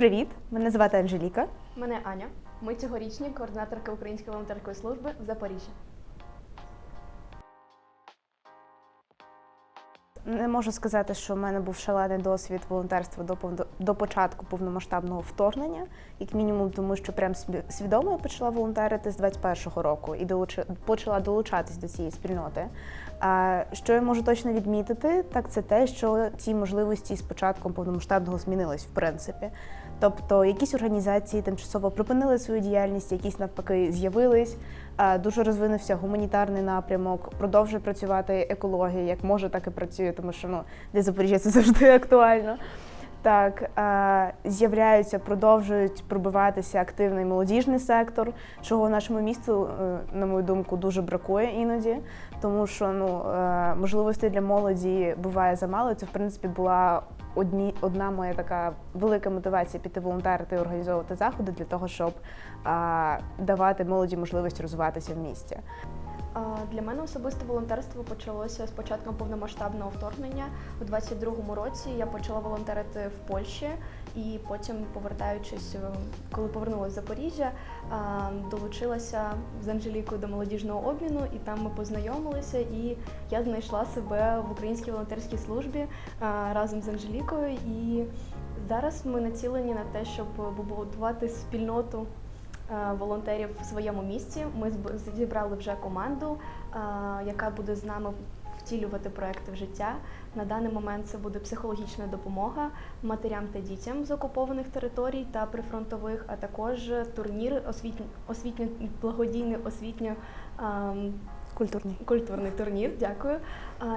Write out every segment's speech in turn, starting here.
Привіт! Мене звати Анжеліка. Мене Аня. Ми цьогорічні координаторки Української волонтерської служби в Запоріжжі. Не можу сказати, що в мене був шалений досвід волонтерства до до початку повномасштабного вторгнення, як мінімум, тому що прям свідомо я почала волонтерити з 21-го року і долучи, почала долучатись до цієї спільноти. А що я можу точно відмітити, так це те, що ці можливості з початком повномасштабного змінились в принципі. Тобто якісь організації тимчасово припинили свою діяльність, якісь навпаки з'явились. Е, Дуже розвинувся гуманітарний напрямок, продовжує працювати екологія, як може, так і працює, тому що ну для Запоріжжя це завжди актуально. Так, е, з'являються, продовжують пробиватися активний молодіжний сектор, чого нашому місту, е, на мою думку, дуже бракує іноді, тому що ну можливостей для молоді буває замало. Це в принципі була одні, одна моя така велика мотивація піти волонтерити і організовувати заходи для того, щоб а, давати молоді можливість розвиватися в місті. Для мене особисто волонтерство почалося з початком повномасштабного вторгнення. У 22-му році я почала волонтерити в Польщі і потім, повертаючись, е, коли повернулася в Запоріжжя, долучилася з Анжелікою до молодіжного обміну, і там ми познайомилися. І я знайшла себе в українській волонтерській службі разом з Анжелікою. І зараз ми націлені на те, щоб побудувати спільноту е, волонтерів в своєму місті. Ми зібрали вже команду, е, яка буде з нами втілювати проекти в життя. На даний момент це буде психологічна допомога матерям та дітям з окупованих територій та прифронтових, а також турнір освітньо, освітньо благодійний освітньо. ем, Культурний. культурний турнір, дякую,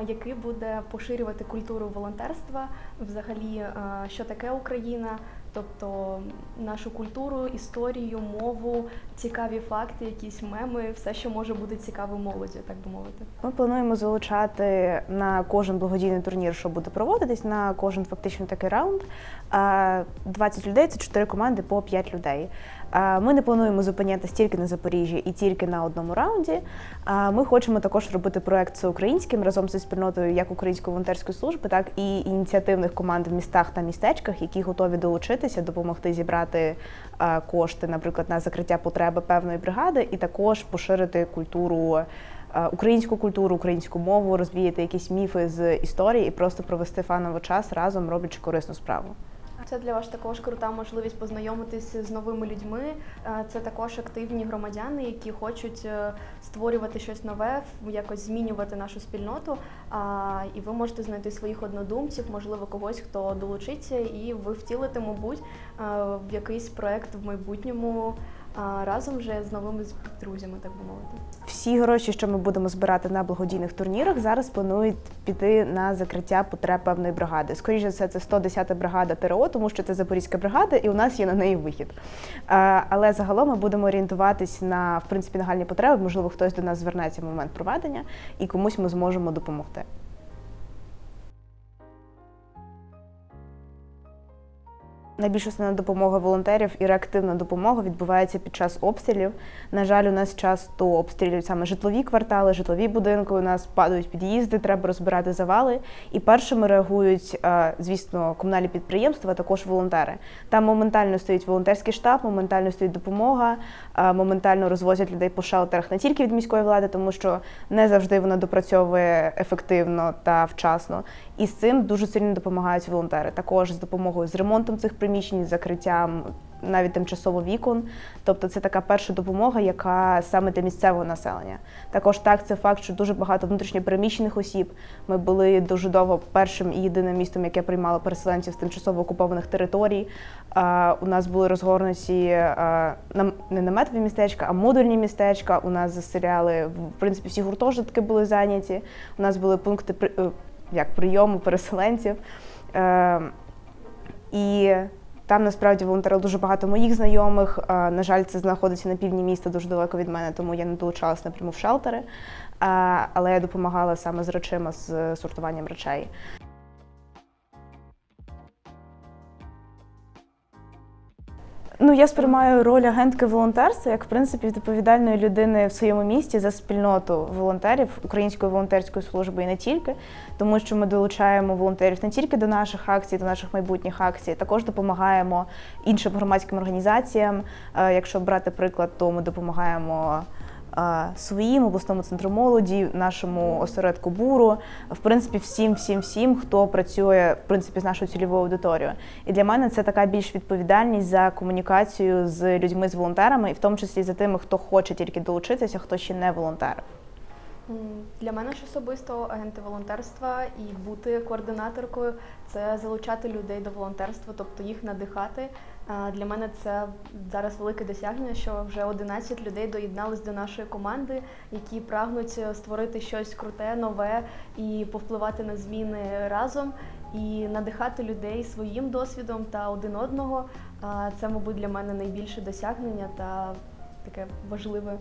який буде поширювати культуру волонтерства, взагалі, що таке Україна, тобто нашу культуру, історію, мову, цікаві факти, якісь меми, все, що може бути цікаво молоді, так би мовити. Ми плануємо залучати на кожен благодійний турнір, що буде проводитись, на кожен фактично такий раунд. е, 20 людей це 4 команди по 5 людей. Ми не плануємо зупинятись тільки на Запоріжжі і тільки на одному раунді. Ми хочемо також робити проект всеукраїнським разом зі спільнотою як Української волонтерської служби, так і ініціативних команд в містах та містечках, які готові долучитися, допомогти зібрати е, кошти, наприклад, на закриття потреби певної бригади, і також поширити культуру. е, Українську культуру, українську мову, розвіяти якісь міфи з історії і просто провести фаново час разом, роблячи корисну справу. Це для вас також крута можливість познайомитися з новими людьми. Е, Це також активні громадяни, які хочуть е, створювати щось нове, якось змінювати нашу спільноту. І ви можете знайти своїх однодумців, можливо, когось, хто долучиться, і ви втілите, мабуть, е, в якийсь проект в майбутньому а, разом вже з новими друзями, так би мовити. Всі гроші, що ми будемо збирати на благодійних турнірах, зараз планують піти на закриття потреб певної бригади. Скоріше все, це 110-та бригада ТРО, тому що це Запорізька бригада, і у нас є на неї вихід. Але загалом ми будемо орієнтуватись на в принципі нагальні потреби. Можливо, хтось до нас звернеться в момент проведення, і комусь ми зможемо допомогти. Найбільш основна допомога волонтерів і реактивна допомога відбувається під час обстрілів. На жаль, у нас часто обстрілюють саме житлові квартали, житлові будинки. У нас падають під'їзди, треба розбирати завали. І першими реагують, е, звісно, комунальні підприємства, а також волонтери. Там моментально стоїть волонтерський штаб, моментально стоїть допомога, е, моментально розвозять людей по шелтерах не тільки від міської влади, тому що не завжди вона допрацьовує ефективно та вчасно. І з цим дуже сильно допомагають волонтери. Також з допомогою з ремонтом цих приміщень, з закриттям навіть тимчасово вікон. Тобто це така перша допомога, яка саме для місцевого населення. Також так, це факт, що дуже багато внутрішньопереміщених осіб. Ми були дуже довго першим і єдиним містом, яке приймало переселенців з тимчасово окупованих територій. У нас були розгорнуті не наметові містечка, а модульні містечка. У нас заселяли в принципі всі гуртожитки були зайняті. У нас були пункти при- е, як прийому переселенців. Е, і там насправді волонтерило дуже багато моїх знайомих. Е, На жаль, це знаходиться на півдні міста дуже далеко від мене, тому я не долучалась напряму в шелтери. Е, Але я допомагала саме з речима, з сортуванням речей. Ну я сприймаю роль агентки волонтерства як в принципі відповідальної людини в своєму місті за спільноту волонтерів Української волонтерської служби і не тільки, тому що ми долучаємо волонтерів не тільки до наших акцій, до наших майбутніх акцій, також допомагаємо іншим громадським організаціям. Е, Якщо брати приклад, то ми допомагаємо. Своїм обласному центру молоді, нашому осередку буру, в принципі, всім, всім, всім, хто працює в принципі з нашою цільовою аудиторією. І для мене це така більш відповідальність за комунікацію з людьми, з волонтерами, і в тому числі за тими, хто хоче тільки долучитися, хто ще не волонтер. Для мене ж особисто агенти волонтерства і бути координаторкою це залучати людей до волонтерства, тобто їх надихати. Для мене це зараз велике досягнення, що вже 11 людей доєднались до нашої команди, які прагнуть створити щось круте, нове і повпливати на зміни разом і надихати людей своїм досвідом та один одного. Це, мабуть, для мене найбільше досягнення та таке важливе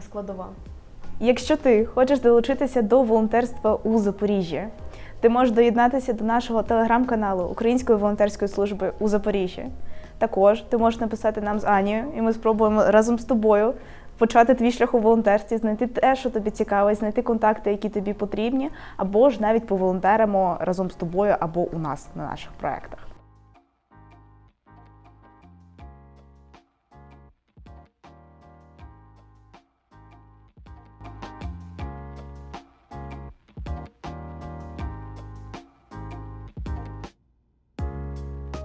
складова. Якщо ти хочеш долучитися до волонтерства у Запоріжжі, ти можеш доєднатися до нашого телеграм-каналу Української волонтерської служби у Запоріжжі. Також ти можеш написати нам з Анією, і ми спробуємо разом з тобою почати твій шлях у волонтерстві, знайти те, що тобі цікавить, знайти контакти, які тобі потрібні, або ж навіть поволонтеримо разом з тобою або у нас на наших проєктах.